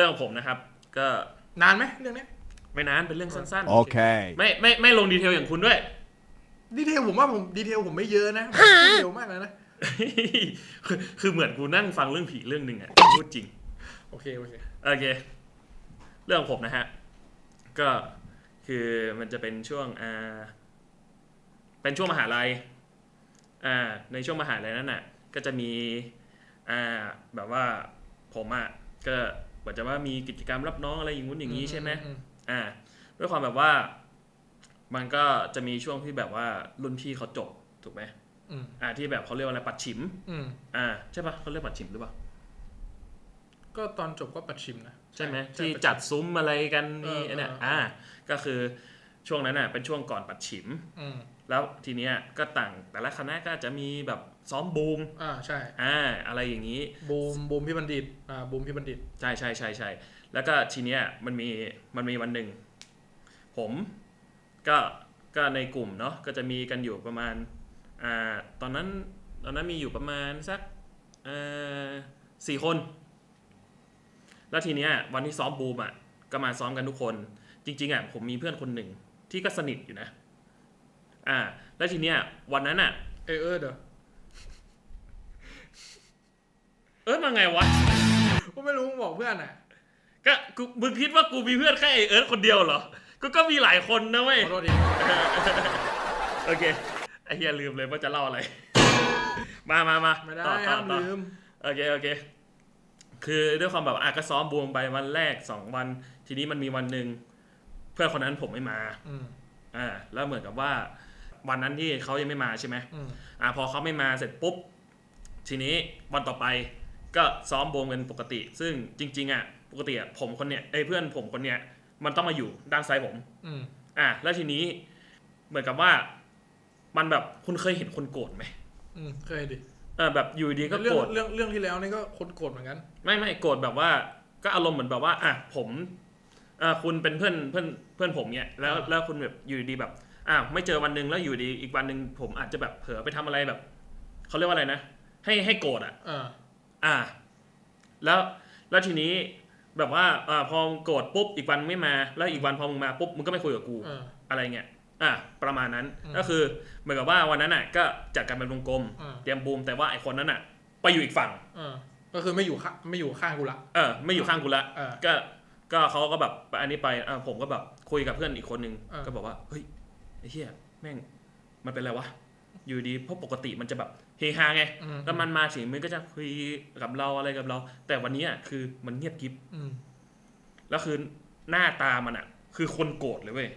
รื่องของผมนะครับ ก็นานไหมเรื่องเนี้ยไม่นานเป็นเรื่องสั้น Okay. ๆไม่ไม่ไม่ลงดีเทลอย่างคุณด้วย ดีเทลผมว่าผมดีเทลผมไม่เยอะนะผมพูดเร็วมากเลยนะคือคือเหมือนกูนั่งฟังเรื่องผีเรื่องหนึ่งอะพูดจริง โอเคโอเคโอเค เรื่องของผมนะฮะ ก็คือมันจะเป็นช่วงอ่าเป็นช่วงมหาลัยอ่าในช่วงมหาลัยนั้นน่ะ ก็จะมีอ่าแบบว่าผมอะก็ เหมือนจะว่ามีกิจกรรมรับน้องอะไรอย่างงู้นอย่างนี้ใช่ไหมอือ่า ด้วยความแบบว่า มันก็จะมีช่วงที่แบบว่ารุ่นพี่เขาจบถูกไหมอืมอ่า ที่แบบเขาเรียกว่าอะไรปัดฉิมอืมอ่า ใช่ปะเขาเรียกปัดฉิมหรือเปล่าก็ตอนจบก็ปัดชิมนะใช่ไหมใช่ที่ปัชิมจัดซุ้มอะไรกันเอนี่ออันเนี่ยเอออ่อ่า ก็คือช่วงนั้นน่ะ เป็นช่วงก่อนปัดฉิมอืม แล้วทีเนี้ยก็ต่างแต่ละคณะก็จะมีแบบซ้อมบูมอ่าใช่อ่าอะไรอย่างนี้บูมบูมพี่บัณฑิตอ่าบูมพี่บัณฑิตใช่ใช่ใช่ใช่แล้วก็ทีเนี้ยมันมีมันมีวันหนึ่งผมก็ก็ในกลุ่มเนาะก็จะมีกันอยู่ประมาณอ่าตอนนั้นตอนนั้นมีอยู่ประมาณสักเอ่อสี่คน แล้วทีเนี้ยวันที่ซ้อมบูมอะก็มาซ้อมกันทุกคน จริงๆอะผมมีเพื่อนคนหนึ่งที่ก็สนิทอยู่นะ อ่า แล้วทีเนี้ยวันนั้นอะ เออเออเดี๋ยวเออมาไงวะก็ไม่รู้มึงบอกเพื่อนอะก็กูมึงคิดว่ากูมีเพื่อนแค่ไอเอิร์ธคนเดียวเหรอ ก็ก็มีหลายคนนะเว้ย ขอโทษทีโอเค ไอเฮียลืมเลยว่าจะเล่าอะไร มามามาไม่ได้ต่อต่อห้ามต่อลืม โอเค โอเค คือด้วยความแบบอะก็ซ้อมบวมไปวันแรกสองวัน ทีนี้มันมีวันหนึ่งเพื่อนคนนั้นผมไม่มา อืมอ่า แล้วเหมือนกับว่า วันนั้นที่เขายังไม่มาใช่ไหมอืมอ่าพอเขาไม่มาเสร็จปุ๊บ ทีนี้วันต่อไปก็ซ้อมบวมกันปกติ ซึ่งจริง ๆอะปกติอะผมคนเนี้ยไอ้ยเพื่อนผมคนเนี้ยมันต้องมาอยู่ด้านซ้ายผมอืมอะแล้วทีนี้เหมือนกับว่า มันแบบคุณเคยเห็นคนโกรธไหมอืมเคยดิเออแบบอยู่ดีก็เรื่อโกงรธเรื่องเรื่องที่แล้วนี่ก็คนโกรธเหมือนกัน ไม่ไม่โกรธแบบว่า ก็อารมณ์เหมือนแบบว่า อะผมอ่าคุณเป็นเพื่อนเพื่อนเพื่อนผมเนี่ยแล้วอ่าแล้วคุณแบบอยู่ดีแบบ อะไม่เจอวันหนึ่งแล้วอยู่ดีอีกวันหนึ่งผมอาจจะแบบเผลอไปทำอะไรแบบเขาเรียกว่าอะไรนะให้ให้โกรธอะอ่าอ่า แล้วแล้วทีนี้แบบว่าอ่าพอโกรธปุ๊บอีกวันไม่มา แล้วอีกวันพอมึงมาปุ๊บมึงก็ไม่คุยกับกูเอออะไรเงี้ยอะประมาณนั้นอืมก็คือเหมือนกับว่าวันนั้นน่ะ ก็จัดการเป็นวงกลมอ่าเตรียมบูมแต่ว่าไอ้คนนั้นน่ะ ไปอยู่อีกฝั่งอ่าก็คือไม่อยู่ข้างไม่อยู่ข้างกูละเออไม่อยู่ข้างกูละเออก็ก็เขาก็แบบอันนี้ไปอ่าผมก็แบบคุยกับเพื่อนอีกคนนึงอ่าก็บอกว่าเฮ้ย ไอ้เหี้ยแม่งมันเป็นอะไรวะ อยู่ดีเพราะปกติมันจะแบบเฮฮาไง อืม แล้วมันมาถึงมันก็จะคุยกับเราอะไรกับเรา แต่วันนี้อะคือมันเงียบกริบ อืม แล้วคือหน้าตามันอะ คือคนโกรธเลยเว้ย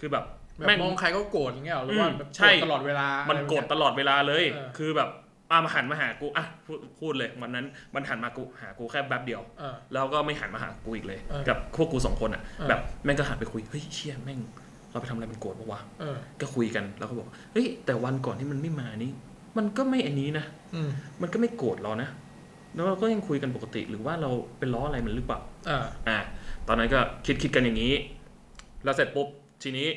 คือแบบแบบแม่ง มองใครก็โกรธอย่างเงี้ยเหรอหรือว่าอืมแบบใช่โกรธตลอดเวลา มัมันโกรธตลอดเวลาเลย เออ คือแบบอะมาหันมาหากูอะพูดพูดเลยวันนั้นมันหันมากูหากูแค่แป๊บเดียว เออ แล้วก็ไม่หันมาหากูอีกเลย เออกับพวกกูสองคนอะ เออ แบบแม่งก็หันไปคุย เฮ้ยเชี่ยแม่ง เราไปทำอะไรมันโกรธปะวะเออก็คุยกันแล้วก็บอกเฮ้ยแต่วันก่อนที่มันไม่มานี่มันก็ไม่อันนี้นะอืมมันก็ไม่โกรธเรานะแล้วเราก็ยังคุยกันปกติหรือว่าเราเป็นล้ออะไรมันหรือเปล่าอ่าอะตอนนั้นก็คิดคิดกันอย่างนี้ แล้วเสร็จปุ๊บทีนี้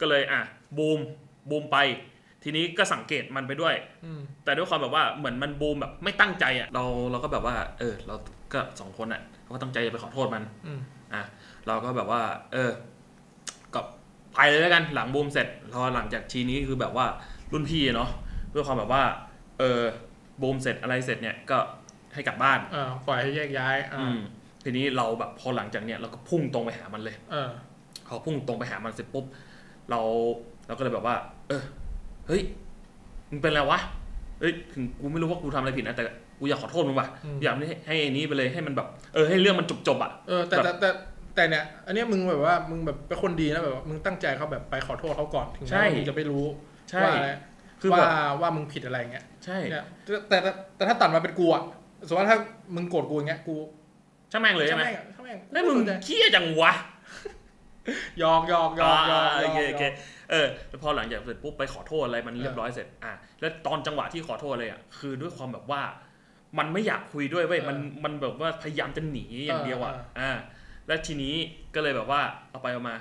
ก็เลยอะบูมบูมไป ทีนี้ก็สังเกตมันไปด้วยอืมแต่ด้วยความแบบว่าเหมือนมันบูมแบบไม่ตั้งใจอะเราเราก็แบบว่า เออ เราก็สองคนอะเราก็ตั้งใจจะไปขอโทษมันอืมอะเราก็แบบว่า เออก็ ไปเลยแล้วกันหลังบูมเสร็จพอหลังจากทีนี้คือแบบว่ารุ่นพี่เนาะด้วยความแบบว่า เออบูมเสร็จอะไรเสร็จเนี่ยก็ให้กลับบ้านอ่าปล่อยให้แยกย้ายอ่าอืมทีนี้เราแบบพอหลังจากเนี้ยเราก็พุ่งตรงไปหามันเลยเออ พอพุ่งตรงไปหามันเสร็จปุ๊บเราเราก็เลยแบบว่า เออเฮ้ยมึงเป็นอะไรวะเฮ้ยถึงกูไม่รู้ว่ากูทำอะไรผิดนะแต่กูอยากขอโทษมึงว่ะอืม อยากให้ให้ไอ้นี้ไปเลยให้มันแบบ เออให้เรื่องมันจบจบๆอะ เออแต่แต่แต่แต่ เนี่ย อันเนี้ยมึงแบบว่ามึงแบบเป็นคนดีนะแบบว่ามึงตั้งใจเขาแบบไปขอโทษเขาก่อนถึงแม้ใช่ว่ามึงจะไม่รู้ใช่ว่าคือว่าแบบว่ามึงผิดอะไรเงี้ยใช่ เนี่ยแต่แต่แต่ถ้าตัดมาเป็นกูอะสมมติว่าถ้ามึงโกรธกูอย่างเงี้ยกูช่างแม่งเลยใช่ไหมช่างแม่งอะช่างแม่งแล้วมึงไสนใจเคี้ยจังวะหยอกหยอกหยอกหยอกอ่าหยโออกเคหยโออกเคเออแล้วพอหลังจากเสร็จปุ๊บไปขอโทษอะไรมันเรียบร้อยเสร็จอะแล้วตอนจังหวะที่ขอโทษเลยอะคือด้วยความแบบว่า มันไม่อยากคุยด้วยเว้ยมันมันแบบว่าพยายามจะหนีอย่างเดียวอะอ่า แล้วทีนี้ก็เลยแบบว่าเอาไปเอามา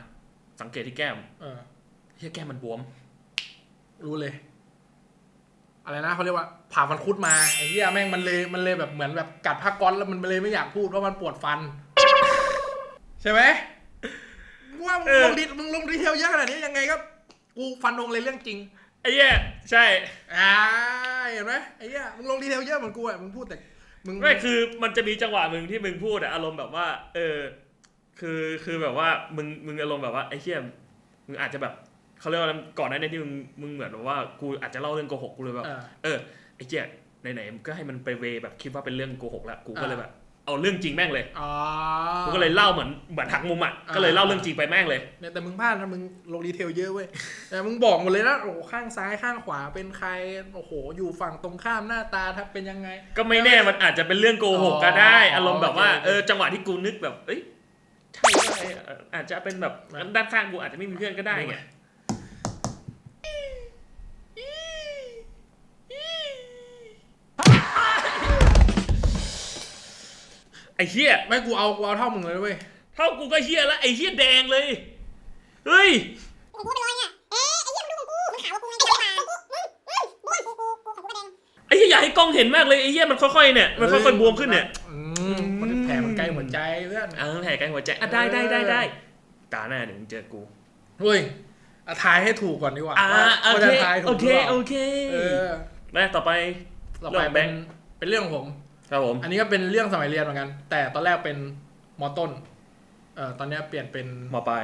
สังเกตที่แก้มเออเฮียแก้มมันบวม รู้เลย อะไรนะเขาเรียกว่าผ่าฟันคุดมาไอ้เหี้ยแม่งมันเลยมันเลยแบบเหมือนแบบกัดผ้าก๊อตแล้วมันเลยไม่อยากพูดเพราะมันปวดฟัน ใช่ไหมว่ามึงเออลงดีมึงลงดีเทลเยอะขนาดนี้ยังไงก็กูฟันธงเลยเรื่องจริงไอ้เหี้ยใช่อ่าเห็นไหมไอ้เหี้ยมึงลงดีเทลเยอะเหมือนกูอะมึงพูดแต่มึงไม่คือมันจะมีจังหวะมึงที่มึงพูดอะอารมณ์แบบว่า เออ คือคือแบบว่ามึงมึงอารมณ์แบบว่าไอ้เหี้ยมึงอาจจะแบบเขาเรียกว่าอะไรก่อนหน้านี้ที่มึงมึงเหมือนแบบว่ากูอาจจะเล่าเรื่องโกหกกูเลยแบบเออเออไอ้เหี้ยไหนๆก็ให้มันไปเวแบบคิดว่าเป็นเรื่องโกหกแล้วกูก็เลยอ่าแบบเอาเรื่องจริงแม่งเลยอ๋อกูก็เลยเล่าเหมือนเหมือนหักมุมอะอ่าก็เลยเล่าเรื่องจริงไปแม่งเลยเนี่ยแต่มึงพลาดนะมึงลงดีเทลเยอะเว้ย แต่มึงบอกหมดเลยนะโอ้โหข้างซ้ายข้างขวาเป็นใคร โอ้โห อยู่ฝั่งตรงข้ามหน้าตาทับเป็นยังไง ก็ไม่แน่มันอาจจะเป็นเรื่องโกหกก็ได้อ๋อออารมณ์แบบว่าโอเคเออ จังหวะที่กูนึกแบบ เอ้ยใช่ว่าไอ้เอ่ออาจจะเป็นแบบนะด้านข้างกูอาจจะไม่มีเพื่อนก็ได้ไงไอ้เหี้ยไม่กูเอากูเอาเท่ามึงเลยเว้ยเท่ากูก็เหี้ยแล้วไอ้เหี้ยแดงเลย เฮ้ยกูพูดไปลอยเนี่ยเอ๊ะไอ้เหี้ยมันดูของกูมันขาวกว่ากูไงไอ้เหี้ยมึงมึงบ้วนกูกูกูของกูกระเด็นไอ้เหี้ยอยากให้กล้องเห็นมากเลยไอ้เหี้ยมันค่อยๆเนี่ยมันค่อยๆบวมขึ้นเนี่ย ใกล้หัวใจเพื่อนอ่าแผลใกล้หัวใจอะได้ได้ได้ได้ตาหน้าเดี๋ยวมึงเจอกูเฮ้ยอะทายให้ถูกก่อนดีกว่าอ่าว่าโอว่าเคจะทายถูโอกหเครือเปล่าโอเคเออแม่ต่อไปต่อไปเรื่องแบเป็นงค์เป็นเรื่องของผมครับผม อันนี้ก็เป็นเรื่องสมัยเรียนเหมือนกัน แต่ตอนแรกเป็นมต้น เอ่อตอนเนี้ยเปลี่ยนเป็นมปลาย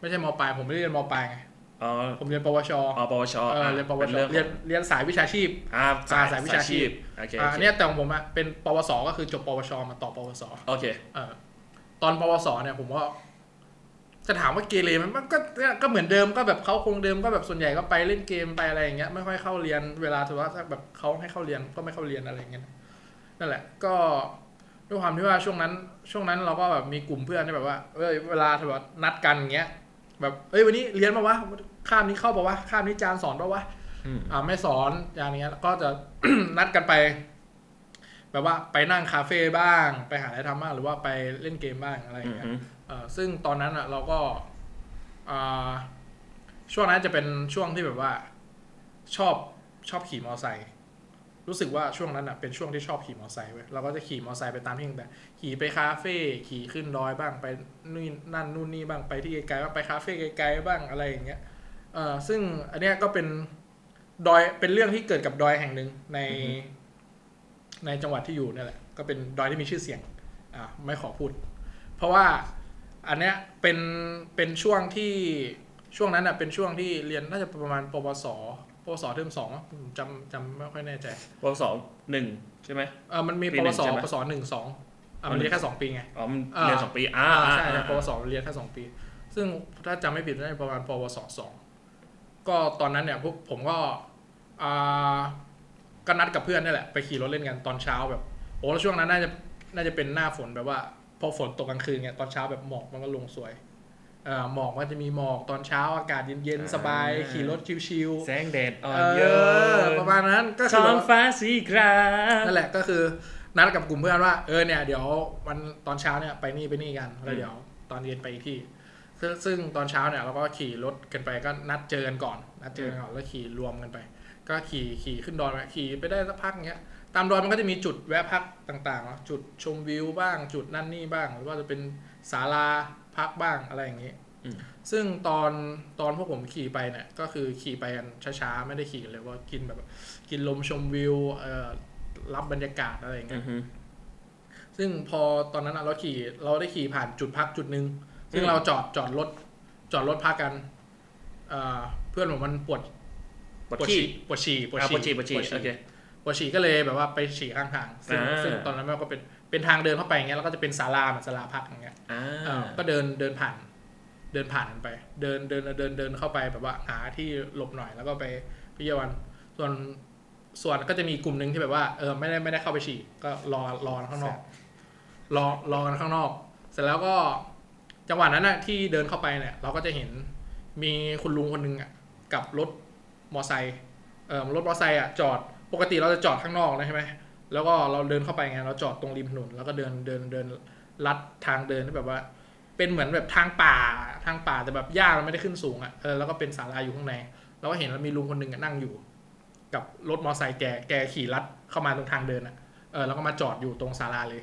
ไม่ใช่มปลายผมไม่ได้เรียนมปลายไง อ๋อผมเรียนปวชอ๋อปวชเออเรียนปวเป็นชเรื่องเรียนเรียนสายวิชาชีพอ่าอ่าสายวิชาชีพโอเคอ่าโอเคเนี่ยแต่ของผมอะเป็นปวสก็คือจบปวชมาต่อปวสโอเคเออตอนปวสเนี่ยผมว่าจะถามว่าเกเรไหมมันก็เนี่ยก็เหมือนเดิมก็แบบเขาคงเดิมก็แบบส่วนใหญ่ก็ไปเล่นเกมไปอะไรอย่างเงี้ยไม่ค่อยเข้าเรียนเวลาถือว่าถ้าแบบเขาให้เข้าเรียนก็ไม่เข้าเรียนอะไรอย่างเงี้ยนั่นแหละ ก็ด้วยความที่ว่าช่วงนั้น ช่วงนั้นเราก็แบบมีกลุ่มเพื่อนที่แบบว่าเอ้ยเวลาถือว่านัดกันอย่างเงี้ย แบบเอ้ยวันนี้เรียนมาวะ ข้ามนี้เข้าปะวะข้ามนี้จานสอนปะวะอืมอ่าไม่สอนอย่างเงี้ยก็จะนัดกันไป แบบว่าไปนั่งคาเฟ่บ้าง ไปหาอะไรทำบ้างหรือว่าไปเล่นเกมบ้างอะไรออืย่างมเงี้ยอืมเอ่อซึ่งตอนนั้นอะ เราก็อ่าช่วงนั้นจะเป็นช่วงที่แบบว่า ชอบชอบขี่มอไซค์รู้สึกว่าช่วงนั้นอะเป็นช่วงที่ชอบขี่มอไซค์เว้ยเราก็จะขี่มอไซค์ไปตามที่ต่างๆขี่ไปคาเฟ่ขี่ขึ้นดอยบ้างไปนู่นนั่นนู่นนี่บ้างไปที่ไกลๆบ้างไปคาเฟ่ไกลๆบ้างอะไรอย่างเงี้ย เอ่อซึ่งอันเนี้ยก็เป็นดอยเป็นเรื่องที่เกิดกับดอยแห่งหนึ่งใน ในจังหวัดที่อยู่เนี่ยแหละ ก็เป็นดอยที่มีชื่อเสียง อ่าไม่ขอพูด เพราะว่าอันเนี้ยเป็นเป็นช่วงที่ช่วงนั้นอะเป็นช่วงที่เรียนน่าจะประมาณปวสปวสเทอมสองมั้งผมจำจำไม่ค่อยแน่ใจปวสหนึ่งใช่ไหม เออมันมีปีปหนึ่วงสใช่ไหมปวสหนึ่งสองอ่ามันเรียนแค่สองปีไง อ๋อมันอ่า เรียนสองปีอ่าอ่าอ่าใช่อ่า ปวสเรียนแค่สองปี ซึ่งถ้าจำไม่ผิดน่าจะประมาณปวสสอง ก็ตอนนั้นเนี่ยพวกผมก็อ่าก็นัดกับเพื่อนนี่แหละ ไปขี่รถเล่นกันตอนเช้าแบบโอ้แล้วช่วงนั้นน่าจะน่าจะเป็นหน้าฝนแบบว่า พอฝนตกกลางคืนเนี่ยตอนเช้าแบบหมอกมันก็ลงสวยเอ่อหมอกมันจะมีหมอกตอนเช้าอากาศเย็นๆสบาย ขี่รถชิวแสงแดดๆอ่อเอนโยอนประมาณนั้นก็คืท้ออแบงบฟ้าสีครามนั่นแหละก็คือนัดกับกลุ่มเพื่อนว่าเออเนี่ยเดี๋ยววันตอนเช้าเนี่ยไปนี่ไปนี่กันแล้วเดี๋ยวตอนเย็นไปอีกที่ ซึ่งซึ่งตอนเช้าเนี่ยเราก็ขี่รถกันไปก็นัดเจอกันก่อน นัดเจอกันก่อนแล้วขี่รวมกันไป ก็ขี่ขี่ขึ้นดอยไปขี่ไปได้สักพักเงี้ยตามดอยมันก็จะมีจุดแวะพักต่างๆเนอะจุดชมวิวบ้างจุดนั่นนี่บ้าง หรือว่าจะเป็นศาลาพักบ้างอะไรอย่างงี้ซึ่งตอนตอนพวกผมขี่ไปเนี่ยก็คือขี่ไปกันช้าๆไม่ได้ขี่กันเลยว่ากินแบบ กินลมชมวิวเอ่อรับบรรยากาศอะไรอย่างเงี้อืยอฮึซึ่งพอตอนนั้นอะเราขี่เราได้ขี่ผ่านจุดพักจุดหนึ่ง ซึ่งอืมเราจอดจอดรถจอดรถพักกันเอ่อเพื่อนผมมันปวดปวดขี้ปวดฉี่ปวดอ่าฉี่ปวดฉี่ปวดฉี่โอเคปวดฉี่ก็เลยแบบว่าไปฉี่ข้างทางซึ่งอ่าซึ่งตอนนั้นมันก็เป็นเป็นทางเดินเข้าไปอย่างเงี้ยแล้วก็จะเป็นศาลาเหมือนศาลาพักอย่างเงี้ยอ่าเอ่อก็เดินเดินผ่าน เดินผ่านกันไป เดินเดินเดินเดินเข้าไปแบบว่าหาที่หลบหน่อยแล้วก็ไปพิจารณาส่วนส่วนก็จะมีกลุ่มหนึ่งที่แบบว่าเออไม่ได้ไม่ได้เข้าไปฉี่ก็รอรอข้างนอก รอรอกันข้างนอก เสร็จแล้วก็ จังหวะนั้นนะที่เดินเข้าไปเนี่ย เราก็จะเห็นมีคุณลุงคนหนึงอะกับรถมอไซค์เออรถมอไซค์อะจอดปกติเราจะจอดข้างนอกนะใช่ไหมแล้วก็เราเดินเข้าไปไงเราจอดตรงริมถนนแล้วก็เดินเดินเดินลัดทางเดินที่แบบว่า เป็นเหมือนแบบทางป่าทางป่าแต่แบบหญ้ามันไม่ได้ขึ้นสูงอะเออแล้วก็เป็นศาลาอยู่ข้างในเราก็เห็นแล้วมีลุงคนหนึ่งนั่งอยู่ กับรถมอไซค์แกแกขี่ลัดเข้ามาตรงทางเดินอะเออแล้วก็มาจอดอยู่ตรงศาลาเลย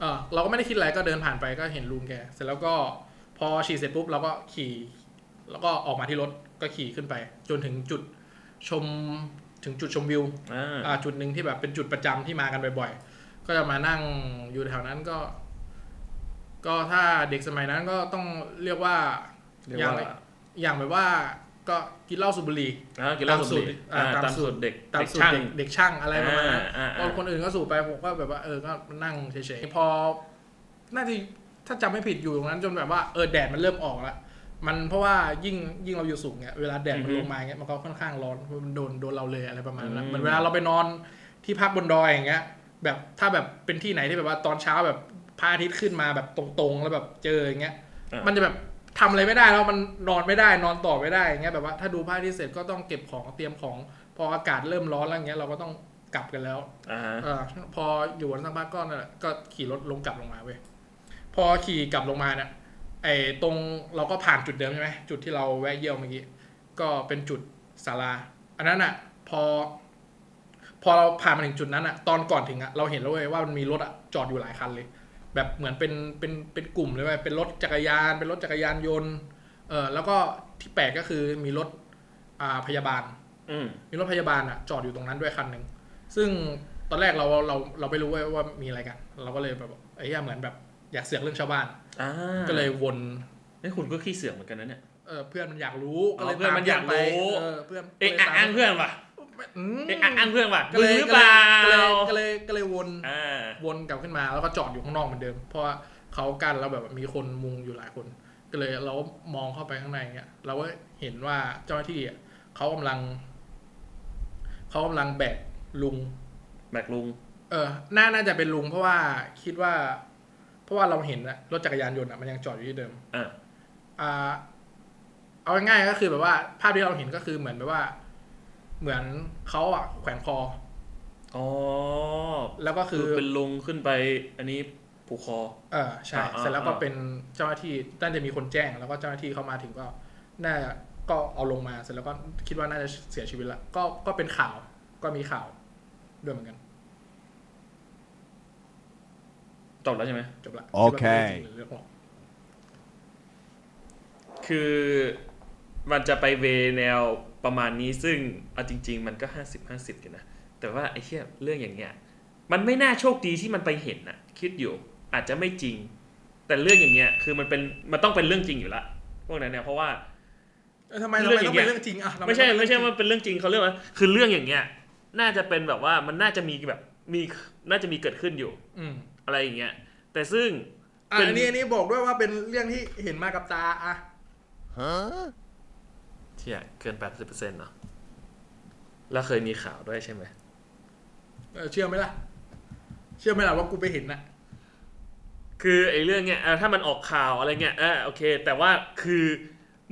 เออเราก็ไม่ได้คิดอะไรก็เดินผ่านไปก็เห็นลุงแก เสร็จแล้วก็พอฉีดเสร็จปุ๊บเราก็ขี่ แล้วก็ออกมาที่รถก็ขี่ขึ้นไป จนถึงจุดชมถึงจุดชมวิวอ่า อ่าจุดหนึ่งที่แบบเป็นจุดประจำที่มากันบ่อยๆ ก็จะมานั่งอยู่แถวนั้นก็ ก็ถ้าเด็กสมัยนั้นก็ต้องเรียกว่าเรียกอย่างว่าอย่างแบบว่า ก็กินเหล้าสูบบุหรี่อ่ากินเหล้าตามสูบบุหรี่สูตรอ่าอ่าตามตามสูสูตตรรเด็กตามเด็กสูตรช่างเด็กเด็กช่างอะไรประมาณนั้นอ่าอ่าพอคนอื่นก็สูบไปผมก็แบบว่าเออก็นั่งเฉยๆพอน่าจะถ้าจำไม่ผิดอยู่ตรงนั้นจนแบบว่าเออแดดมันเริ่มออกแล้วมันเพราะว่ายิ่งยิ่งเราอยู่สูงเนี่ยเวลาแดดมันลงมาเงี้ยมันก็ค่อนข้างร้อนเพราะมันโดนโดนเราเลยอะไรประมาณนั้นเหมือนเวลาเราไปนอนที่พักบนดอยอย่างเงี้ย แบบถ้าแบบเป็นที่ไหนที่แบบว่าตอนเช้าแบบพระอาทิตย์ขึ้นมาแบบตรงๆ แล้วแบบเจออย่างเงี้ยอ่ามัมันจะแบบ ทำอะไรไม่ได้แล้วมันนอนไม่ได้นอนต่อไม่ได้อย่างเงี้ยแบบว่าถ้าดูพระอาทิตย์เสร็จก็ต้องเก็บของเตรียมของพออากาศเริ่มร้อนแล้วอย่างเงี้ยเราก็ต้องกลับกันแล้วอ่าฮะเออพออยู่วันสักพักก็นั่นแหละก็ขี่รถลงกลับลงมาเว้ยพอขี่กลับลงมาเนี่ยไอ้ตรงเราก็ผ่านจุดเดิมใช่ไหมจุดที่เราแวะเยี่ยวเมื่อกี้ก็เป็นจุดศาลา อันนั้นอะ พอ พอเราผ่านมาถึงจุดนั้นอะ ตอนก่อนถึงอะเราเห็นแล้วเว้ยว่ามันมีรถอะจอดอยู่หลายคันเลย แบบเหมือนเป็นเป็นเป็นกลุ่มเลยเว้ยเป็นรถจักรยาน เป็นรถจักรยานยนต์เออแล้วก็ที่แปลกก็คือมีรถอ่าพยาบาลอืมมีรถพยาบาลอะจอดอยู่ตรงนั้นด้วยคันหนึ่งซึ่งตอนแรกเราเราเราไม่รู้เว้ยว่ามีอะไรกัน เราก็เลยแบบไอ้เหี้ยเหมือนแบบอยากเสือกเรื่องชาวบ้านอ่าก็เลยวนเฮ้ยคุณก็ขี้เสือกเหมือนกันนะเนี่ยเออเพื่อนมันอยากรู้ก็เลยอ๋อเพื่อนมันอยากรู้ตมเพื่อนไปเออเพื่อนเอ๊ะก็ลยตมอ้างเพื่อนว่ะ อืมเอ๊ะอ้างเพื่อนว่ะก็เลยมึงหรือเปล่าก็เลยก็เลยก็เลยวนอ่าวนกลับขึ้นมา แล้วก็จอดอยู่ข้างนอกเหมือนเดิม เพราะว่าเขากันแล้วแบบมีคนมุงอยู่หลายคน ก็เลยเรามองเข้าไปข้างในเงี้ยเราก็เห็นว่าเจ้าหน้าที่อะเขากำลังเขากำลังแบกลุง แบกลุง เออน่าน่าจะเป็นลุงเพราะว่าคิดว่า เพราะว่าเราเห็นอะรถจักรยานยนต์อะมันยังจอดอยู่ที่เดิมอ่า อ่า เอาง่ายๆก็คือแบบว่า ภาพที่เราเห็นก็คือเหมือนแบบว่า เหมือนเขาอะแขวนคอ อ๋อแล้วก็คืคืออเป็นลุงขึ้นไป อันนี้ผูกคอ เออใช่อ่าอ่า เสร็จแล้วก็อ่าเป็นเจ้าหน้าที่น่าจะมีคนแจ้ง แล้วก็เจ้าหน้าที่เข้ามาถึงก็น่าก็เอาลงมาเสร็จแล้วก็คิดว่าน่าจะเสียชีวิตแล้วก็ก็เป็นข่าวก็มีข่าวด้วยเหมือนกันจบแล้วใช่ไหม จบละโอเคคิดว่าเป็นเรื่องจริงหรือเรื่องหลอกคือมันจะไปเวแนว ประมาณนี้ซึ่งเอาจริง ๆ มันก็ห้าสิบห้าสิบอยู่นะ แต่ว่าไอ้เหี้ยเรื่องอย่างเงี้ยมันไม่น่าโชคดีที่มันไปเห็นนะคิดอยู่อาจจะไม่จริง แต่เรื่องอย่างเงี้ยคือมันเป็นมันต้องเป็นเรื่องจริงอยู่ละพวกนั้นเนี่ยเพราะว่าเออทำไมเราเรื่องไม่อต้ย่าองงเงี้ยเป็นเรื่องจริงอะทำไม่ใช่ต้องไม่ใช่เป็นว่าเป็นเรื่องจริงเขาเรียกว่าคือเรื่องอย่างเงี้ย น่าจะเป็นแบบว่ามันน่าจะมีแบบมีน่าจะมีเกิดขึ้นอยู่ อืมอะไรอย่างเงี้ย แต่ซึ่งอะเป็นอันนี้อันนี้บอกด้วยว่าเป็นเรื่องที่เห็นมากับตาอะเที่ยเกินแปดสิบเปอร์เซ็นต์เนาะแล้วเคยมีข่าวด้วยใช่ไหมเออเชื่อไหมล่ะ เชื่อไหมล่ะว่ากูไปเห็นน่ะคือไอ้เรื่องเนี้ยอะถ้ามันออกข่าวอะไรเงี้ยอะโอเค แต่ว่าคือ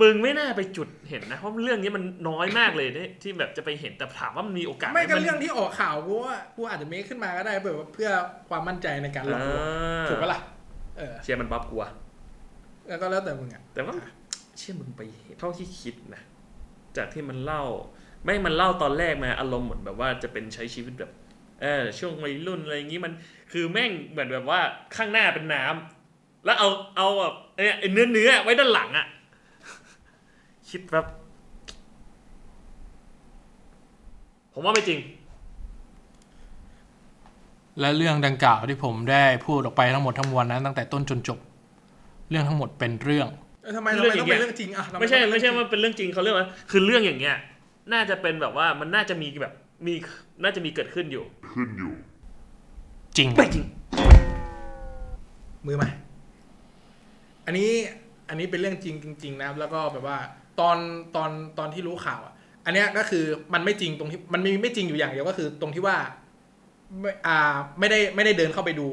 มึงไม่น่าไปจุดเห็นนะเพราะเรื่องนี้มันน้อยมากเลยที่ที่แบบจะไปเห็นแต่ถามว่ามันมีโอกาสหไม่ก็นเรื่องที่ออกข่าวกูว่ากูอาจจะเมคขึ้นมาก็ได้เพื่อเพื่อความมั่นใจในการหลอกลวงอ่าถูกปะล่ะเออเชียร์มันบัฟกูอะแล้วก็แล้วแต่มึงอะแต่ว่าเชื่อมึงไปเห็นเท่าที่คิดนะ จากที่มันเล่าไม่มันเล่าตอนแรกมาอารมณ์เหมือนแบบว่าจะเป็นใช้ชีวิตแบบเออช่วงวัยรุ่นอะไรอย่างงี้มันคือแม่งเหมือนแบบว่าข้างหน้าเป็นน้ำแล้วเอาเอาแบบเอ้ยเนื้อเนื้อไว้ด้านหลังอะคิดแบบผมว่าไม่จริง และเรื่องดังกล่าวที่ผมได้พูดออกไปทั้งหมดทั้งมวลนั้นตั้งแต่ต้นจนจบ เรื่องทั้งหมดเป็นเรื่อง ทำไมเรื่องอย่างเงี้ยไม่ใช่ไม่ใช่ว่าเป็นเรื่องจริงเขาเรียกว่าคือเรื่องอย่างเงี้ย น่าจะเป็นแบบว่ามันน่าจะมีแบบมีน่าจะมีเกิดขึ้นอยู่ จริงไม่จริง มือมาอันนี้อันนี้เป็นเรื่องจริงจริง ๆ นะครับ แล้วก็แบบว่าตอนตอนตอนที่รู้ข่าวอะ อันเนี้ยก็คือมันไม่จริงตรงที่มันมีไม่จริงอยู่อย่างเดียวก็คือ ตรงที่ว่าไม่อ่าไม่ได้ไม่ได้เดินเข้าไปดู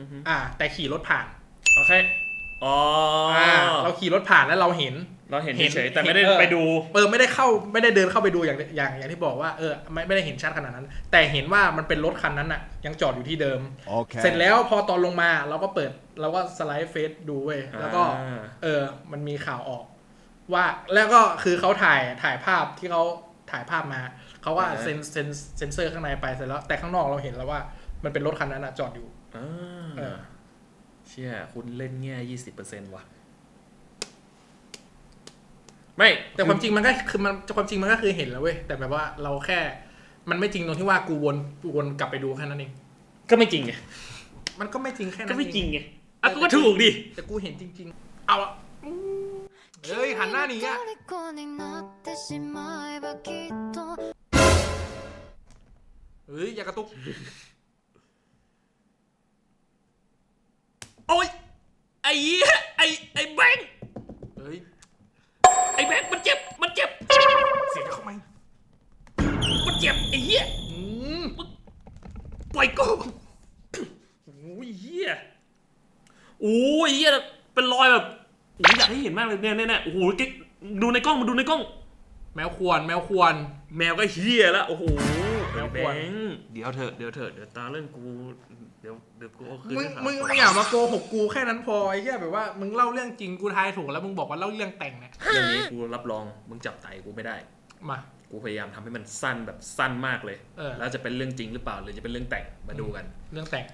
อือฮึอ่า แต่ขี่รถผ่านโอเค อ๋อออ่าเราขี่รถผ่านแล้วเราเห็น เราเห็นเห็นเฉยๆแต่ไม่ได้เห็นเออ ไปดู เออไม่ได้เข้าไม่ได้เดินเข้าไปดูอย่างอย่างอย่างที่บอกว่าเออไม่ไม่ได้เห็นชัดขนาดนั้น แต่เห็นว่ามันเป็นรถคันนั้นอะยังจอดอยู่ที่เดิม Okay. เสร็จแล้วพอตอนลงมาเราก็เปิดเราก็สไลด์เฟซดูเว้ยแล้วก็อ่า เออมันมีข่าวออก ว่าแล้วก็คือเขาถ่ายถ่ายภาพที่เขาถ่ายภาพมาเขาว่าอ่า เซนเซนเซนเซอร์ข้างในไปเสร็จแล้วแต่ข้างนอกเราเห็นแล้วว่ามันเป็นรถคันนั้นอะจอดอยู่ อ่าเออเชี่ยคุณเล่นแง่ยี่สิบเปอร์เซ็นต์วะไม่ แต่ความจริงมันก็คือมันความจริงมันก็คือเห็นแล้วเว้ยแต่แบบว่าเราแค่ มันไม่จริงตรงที่ว่ากูวนกูวนกลับไปดูแค่นั้นเองก็ไม่จริงไงมันก็ไม่จริงแค่นั้นก็ไม่จริงไงอะก็ถูกดิแต่กูเห็นจริง ๆ เอาเฮ้ยหันหน้านี้อะเฮ้ยอย่ากระตุก โอ้ยไอ้เหี้ยไอ้ไอ้แบงค์เฮ้ยไอ้แบงค์มันเจ็บมันเจ็บเสียงเข้ามามันเจ็บไอ้เหี้ยอืมปล่อยกูโอ้ยเหี้ยโอ้ยเหี้ยเป็นรอยแบบโอ้ยอยากให้เห็นมากเลยเนี่ยเนี่ยเนี่ยโอ้โหกิ๊กดูในกล้องมาดูในกล้อง แมวควรแมวควร แมวก็เฮียแล้วโอ้โหแมวแบควรงค์เดี๋ยวเถอะเดี๋ยวเถอะเดี๋ยวตาเล่นกูเดี๋ยวเดี๋ยวกูเอาคืนมึงให้มึงสาไม่อยากมาโกหกกูแค่นั้นพอไอ้เหี้ยแบบว่ามึงเล่าเรื่องจริงกูทายถูกแล้วมึงบอกว่าเล่าเรื่องแต่งเนี่ยเรื่องนี้กูรับรองมึงจับไตกูไม่ได้ มา กูพยายามทำให้มันสั้นแบบสั้นมากเลย เออ แล้วจะเป็นเรื่องจริงหรือเปล่าหรือจะเป็นเรื่องแต่งมาดูกันเรื่องแต่ง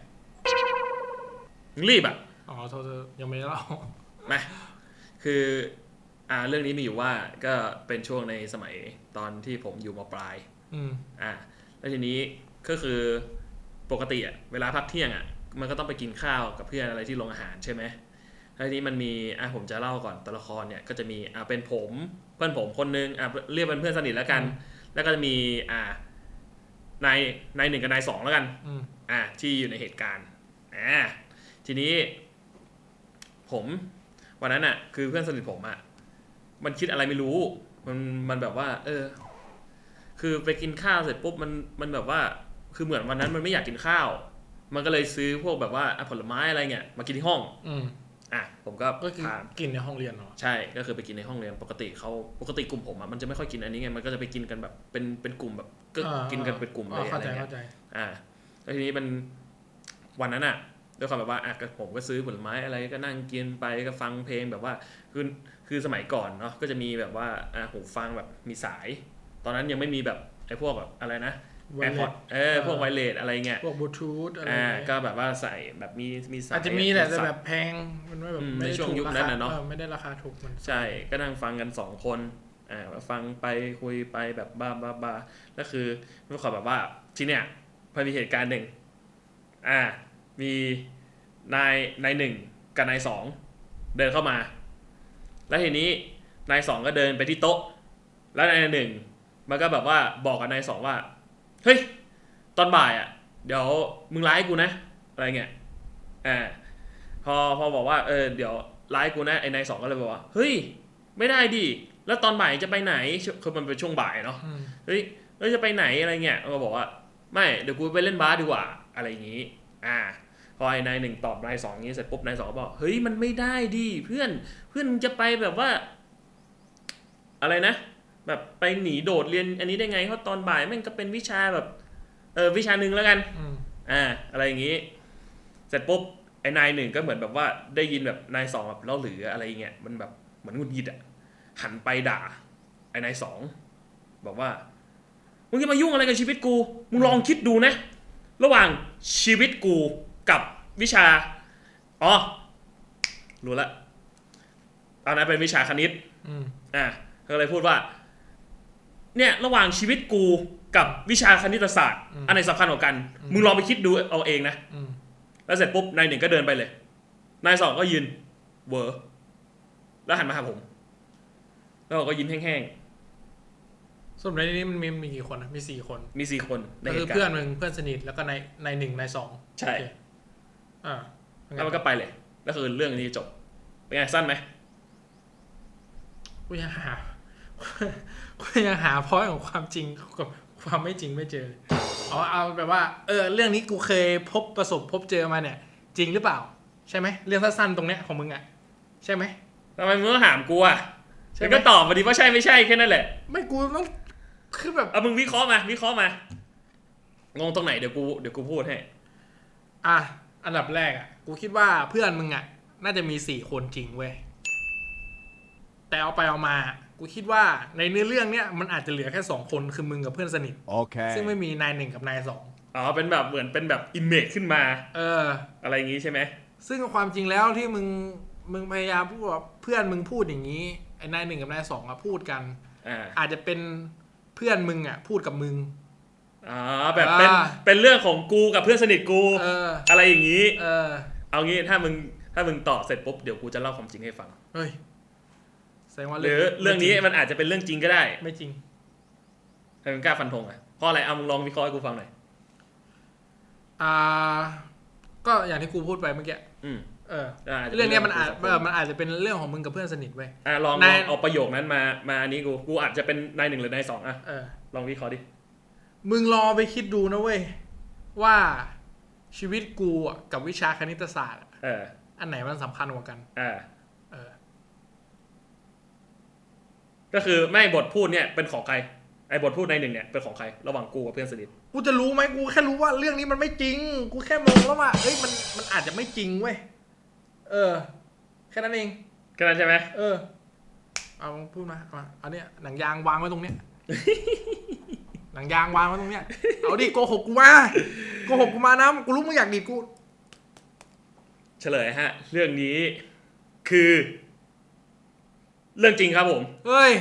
มึงรีบอะ อ๋อโทษๆยังไม่ได้เล่า มาคืออ่าเรื่องนี้มีอยู่ว่าก็เป็นช่วงในสมัยตอนที่ผมอยู่มปลาย อืม อ่าแล้วทีนี้ก็คือ ปกติอะเวลาพักเที่ยงอะมันก็ต้องไปกินข้าวกับเพื่อนอะไรที่โรงอาหารใช่ไหมแล้วทีนี้มันมีอะผมจะเล่าก่อนตัวละครเนี่ยก็จะมีอะเป็นผมเพื่อนผมคนนึงอะเรียกเป็นเพื่อนสนิทแล้วกัน แล้วก็จะมีอ่านายนายหนึ่งกับนายสองแล้วกันอืม อะที่อยู่ในเหตุการณ์อ่าทีนี้ ผมวันนั้นอะ คือเพื่อนสนิทผมอะมันคิดอะไรไม่รู้ มันมันแบบว่า เออ คือไปกินข้าวเสร็จปุ๊บมันมันแบบว่า คือเหมือนวันนั้นมันไม่อยากกินข้าว มันก็เลยซื้อพวกแบบว่าอะผลไม้อะไรเงี้ยมากินที่ห้อง อืมอะผมก็ก็คือพากินในห้องเรียนเหรอใช่ก็คือไปกินในห้องเรียนปกติเขาปกติกลุ่มผมอะมันจะไม่ค่อยกินอันนี้ไงมันก็จะไปกินกันแบบเป็นเป็นกลุ่มแบบก็อ่ากินกันเป็นกลุ่มเลอ๋อยเข้าอะไรใจเงี้ยเข้าใจ อ่าแล้วทีนี้มันวันนั้นอะด้วยความแบบว่าอะก็ผมก็ซื้อผลไม้อะไรก็นั่งกินไปก็ฟังเพลงแบบว่าคือคือสมัยก่อนเนาะก็จะมีแบบว่าอะหูฟังแบบมีสาย ตอนนั้นยังไม่มีแบบไอ้พวกแบบอะไรนะไว แอร์เลพอสดเออพวกไวเลสอะไรเงี้ยพวกบลูทูธอะไรอ่าอย่างเงี้ยก็แบบว่าใส่แบบมีมีสายอาจจะมีแหละแต่สับแบบแพงมันไม่แบบอืมไม่ได้ในช่วงถูกยุครานั้นคาน่ะเนอะออไม่ได้ราคาถูกมันใช่ก็นั่งฟังกันสองคนอ่าฟังไปคุยไปแบบบ้าบ้าบ้าแล้วคือด้วยความแบบว่าที่เนี่ยพอมีเหตุการณ์หนึ่งอ่า มีนายนายหนึ่งกับนายสองเดินเข้ามา แล้วทีนี้นายสองก็เดินไปที่โต๊ะ แล้วนายหนึ่งมันก็แบบว่าบอกกับนายสองว่า เฮ้ย ตอนบ่ายอะ เดี๋ยวมึงไลฟ์กูนะ อะไรเงี้ยอ่าพอพอบอกว่าเออเดี๋ยวไลฟ์กูนะไอ้นายสองก็เลยบอกว่าเฮ้ย ไม่ได้ดิแล้วตอนบ่ายจะไปไหนช่วงคือมันเป็นช่วงบ่ายเนาะอืมเฮ้ยแล้วจะไปไหนอะไรเงี้ยมันก็บอกว่า ไม่เดี๋ยวกูไปเล่นบาสดีกว่าอะไรอย่างงี้ อ่าพอไอ้นายหนึ่งตอบนายสองงี้เสร็จปุ๊บนายสองก็บอกเฮ้ยมันไม่ได้ดิเพื่อนเพื่อนมึงจะไปแบบว่า อะไรนะ แบบไปหนีโดดเรียนอันนี้ได้ไงเพราะตอนบ่ายแม่งก็เป็นวิชาแบบ เออวิชาหนึ่งแล้วกันอืมอ่า อะไรอย่างงี้ เสร็จปุ๊บไอ้นายหนึ่งก็เหมือนแบบว่าได้ยินแบบนายสองแบบเล่าหรืออะไรเงี้ยมันแบบเหมือนหงุดหงิดอะหันไปด่า ไอ้นายสองบอกว่ามึงจะมายุ่งอะไรกับชีวิตกูมึงลองคิดดูนะ ระหว่างชีวิตกูกับวิชาอ๋อรู้ละตอนนั้นเป็นวิชาคณิตอืมอะก็เลยพูดว่า เนี่ยระหว่างชีวิตกูกับวิชาคณิตศาสตร์ อันไหนสำคัญกว่ากัน มึงลองไปคิดดูเอาเองนะอืมแล้วเสร็จปุ๊บนายหนึ่งก็เดินไปเลย นายสองก็ยืนเวอร์แล้วหันมาหาผม แล้วก็ยิ้มแห้งสรุปในนี้มันมีมีกี่คนนะมีสี่คนๆมีสี่คนในก็เหคือตุการเพื่อนณ์มึงเพื่อนสนิทแล้วก็ในในหนึ่งในสองใช่โอเคอ่าแล้วมันก็ไปเลยแล้วคือเรื่องนี้จบเป็นไงสั้นไหมกูยังหากู ยังหาพอยของความจริงกับความไม่จริงไม่เจออ๋อเอาแบบว่า เออ เรื่องนี้กูเคยพบประสบพบเจอมาเนี่ย จริงหรือเปล่า ใช่ไหมเรื่องสั้นๆตรงเนี้ยของมึงอะใช่ไหมทำไมมึงต้องถามกูอะใช่มึงไหมก็ตอบมาดิว่าใช่ไม่ใช่แค่นั้นแหละ ไม่กูต้องคือแบบเอามึงวิเคราะห์มาวิเคราะห์มางงตรงไหนเดี๋ยวกูเดี๋ยวกูพูดให้ อะอันดับแรกอะกูคิดว่าเพื่อนมึงอะ น่าจะมีสี่คนจริงเว้ยแต่เอาไปเอามากูคิดว่าในเนื้อเรื่องเนี้ยมันอาจจะเหลือแค่สองคนคือมึงกับเพื่อนสนิท Okay. ซึ่งไม่มีนายหนึ่งกับนายสองอ๋อเป็นแบบเหมือนเป็นแบบอิมเมจขึ้นมาเออ อะไรอย่างงี้ใช่ไหมซึ่งความจริงแล้วที่มึงมึงพยายามพูดว่าเพื่อนมึงพูดอย่างนี้ไอ้นายหนึ่งกับนายสองอะพูดกัน อ่าอาจจะเป็นเพื่อนมึงอะพูดกับมึงอ่าแบบเป็นอ่า เป็นเรื่องของกูกับเพื่อนสนิทกู เออ อะไรอย่างนี้ เออเอางี้ถ้ามึงถ้ามึงตอบเสร็จปุ๊บเดี๋ยวกูจะเล่าความจริงให้ฟัง เฮ้ย แสดงว่าหรือเรื่องนี้มันอาจจะเป็นเรื่องจริงก็ได้ไม่จริงให้มึงกล้าฟันธงอะเพราะอะไรเอามึงลองวิเคราะห์ให้กูฟังหน่อยอ่า ก็อย่างที่กูพูดไปเมื่อกี้อืมเอออ่าาจจะเรื่องเนี้ยมันอาจเป็เอเรื่อองมันอาจจะเป็นเรื่องของมึงกับเพื่อนสนิทเว้ยอะลองลนาอยงเอาประโยคนั้นมามาอันนี้กูกูอาจจะเป็นนายหนึ่งหรือนายสองอะเออลองวิเคราะห์ดิมึงลองไปคิดดูนะเว้ยว่าชีวิตกูอะกับวิชาคณิตศาสตร์อะเอออันไหนมันสำคัญกว่ากันอ่าเออ ก็คือไม่บทพูดเนี่ยเป็นของใครไอ้บทพูดในหนึ่งเนี่ยเป็นของใครระหว่างกูกับเพื่อนสนิทกูจะรู้ไหมกูแค่รู้ว่าเรื่องนี้มันไม่จริง กูแค่มองแล้วว่าเอ้ยมันมันอาจจะไม่จริงเว้ยเออ แค่นั้นเองแค่นั้นใช่ไหมเออเอาพูดมาเอามาเอาเนี่ยหนังยางวางไว้ตรงเนี้ย หนังยางวางไว้ตรงเนี้ยเอาดิโกหกกูมาโกหกกูมานะกูรู้มึงอยากดีดกู เฉลยฮะ เรื่องนี้คือ เรื่องจริงครับผม เฮ้ย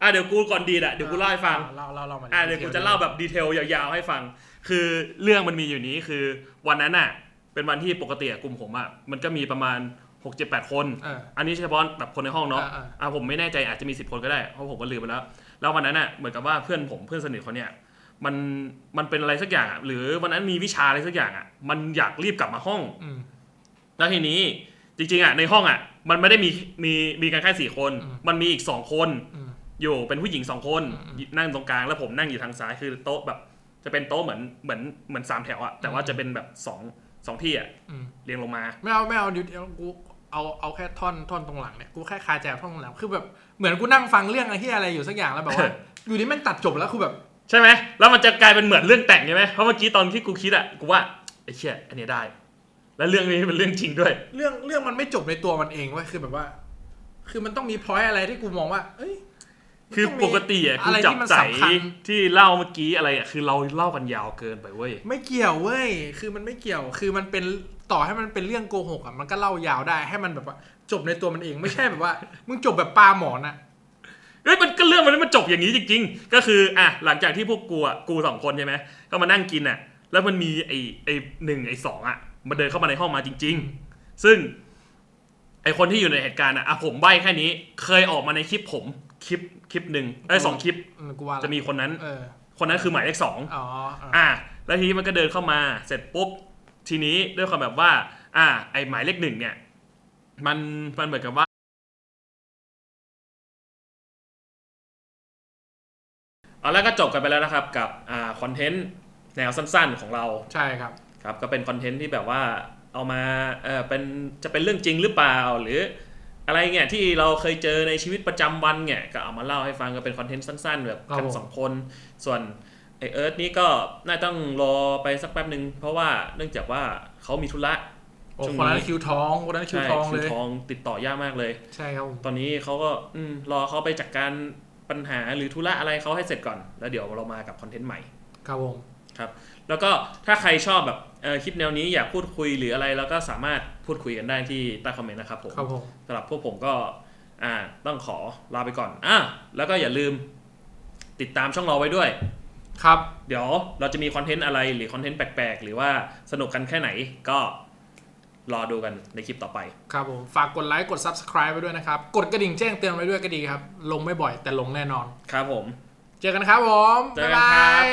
อะเดี๋ยวกูก่อนดีดอะเดี๋ยวกูเล่าให้ฟัง เล่าเล่าเล่ามาอะเดี๋ยวกูจะเล่าแบบดีเทลยาวๆให้ฟัง คือเรื่องมันมีอยู่นี้คือวันนั้นอะ เป็นวันที่ปกติอะกลุ่มผมอะมันก็มีประมาณ6 7 8คน เออ อันนี้เฉพาะแบบคนในห้องเนาะอ่าอ่า อะผมไม่แน่ใจอาจจะมี10คนก็ได้เพราะผมก็ลืมไปแล้ว แล้ววันนั้นอะเหมือนกับว่าเพื่อนผมเพื่อนสนิทเขาเนี่ย มันมันเป็นอะไรสักอย่างอะหรือวันนั้นมีวิชาอะไรสักอย่างอะมันอยากรีบกลับมาห้อง อืม แล้วทีนี้ จริงๆอะในห้องอะ มันไม่ได้มีมีมีกันแค่สี่คนอืมมันมีอีกสองคน อืม อยู่เป็นผู้หญิงสองคนอืมนั่งตรงกลางแล้วผมนั่งอยู่ทางซ้ายคือโต๊ะแบบ จะเป็นโต๊ะเหมือนเหมือนเหมือนสามแถวอะแต่ว่าอืมจะเป็นแบบสองสองที่อะอืม เรียงลงมา ไม่เอาไม่เอาเดี๋ยวเดี๋ยวกูเอาเอาแค่ท่อนท่อนตรงหลังเนี่ยกูแค่คาใจกับท่อนตรงหลังคือแบบเหมือนกูนั่งฟังเรื่องอะไรที่อะไรอยู่สักอย่างแล้วแบบว่า อยู่ดีแม่งตัดจบแล้วคือแบบ ใช่ไหมแล้วมันจะกลายเป็นเหมือนเรื่องแต่งใช่ไหมเพราะเมื่อกี้ตอนที่กูคิดอะกูว่าไอ้เชี่ยอันเนี้ยได้ แล้วเรื่องนี้เป็นเรื่องจริงด้วย เรื่องเรื่องมันไม่จบในตัวมันเองเว้ยคือแบบว่า คือมันต้องมีพอยอะไรที่กูมองว่า เอ้ยมันคือต้งมีปกติอะกูอะไรจับที่มันใจสำคัญ ที่เล่าเมื่อกี้อะไรอะคือเราเล่ากันยาวเกินไปเว้ย ไม่เกี่ยวเว้ย คือมันไม่เกี่ยว คือมันเป็นต่อให้มันเป็นเรื่องโกหกอะ มันก็เล่ายาวได้ ให้มันแบบว่าจบในตัวมันเอง ไม่ใช่แบบว่า มึงจบแบบปลาหมอนอะ เฮ้ยมันก็เรื่องมันมันจบอย่างนี้จริง ๆ ก็คืออะหลังจากที่พวกกูอะกูสองคนใช่ไหมก็มานั่งกินอะ แล้วมันมีไอ้ไอ้หนึ่งไอ้สองอะ มันเดินเข้ามาในห้องมาจริง ๆ ซึ่งไอ้คนที่อยู่ในเหตุการณ์อะอะผมใบแค่นี้ เคยออกมาในคลิปผมคลิปคลิปหนึ่งไอ้ยสองคลิป อืมกูว่าจะมีคนนั้น เออคนนั้นคือหมายเลขสอง อ๋ออะอะแล้วทีนี้มันก็เดินเข้ามาเสร็จปุ๊บทีนี้ด้วยความแบบว่า อะไอ้หมายเลขหนึ่งเนี่ย มันมันเหมือนกับว่า เอาแล้วก็จบกันไปแล้วนะครับกับอ่าคอนเทนต์แนวสั้นๆของเรา ใช่ครับ ครับก็เป็นคอนเทนต์ที่แบบว่าเอามาเออเป็นจะเป็นเรื่องจริงหรือเปล่าหรืออะไรเงี้ยที่เราเคยเจอในชีวิตประจำวันเนี่ยก็เอามาเล่าให้ฟังก็เป็นคอนเทนต์สั้นๆ แบบครับกันผมสองคน ส่วนไอเอิร์ธนี่ก็น่าต้องรอไปสักแป๊บหนึ่งเพราะว่าเนื่องจากว่าเขามีธุระโอ้ช่วงคนนั้นนี้คิวทองคนนั้นคิวใช่ทองคิเลวยทองติดต่อยากมากเลย ใช่ครับผมตอนนี้เขาก็อืมรอเขาไปจัดการปัญหาหรือธุระอะไรเขาให้เสร็จก่อน แล้วเดี๋ยวเรามากับคอนเทนต์ใหม่ครับผม แล้วก็ถ้าใครชอบแบบเอ่อคลิปแนวนี้อยากพูดคุยหรืออะไรแล้วก็สามารถพูดคุยกันได้ที่ใต้คอมเมนต์นะครับผมครับผมสำหรับพวกผมก็อ่าต้องขอลาไปก่อนอะแล้วก็อย่าลืมติดตามช่องเราไว้ด้วย ครับ เดี๋ยวเราจะมีคอนเทนต์อะไรหรือคอนเทนต์แปลกๆ หรือว่าสนุกกันแค่ไหนก็รอดูกันในคลิปต่อไป ครับผม ฝากกดไลค์กด subscribe ไปด้วยนะครับ กดกระดิ่งแจ้งเตือนไว้ด้วยก็ดีครับ ลงไม่บ่อยแต่ลงแน่นอน ครับผม เจอกันครับผมเจอบ๊ายกันครับบาย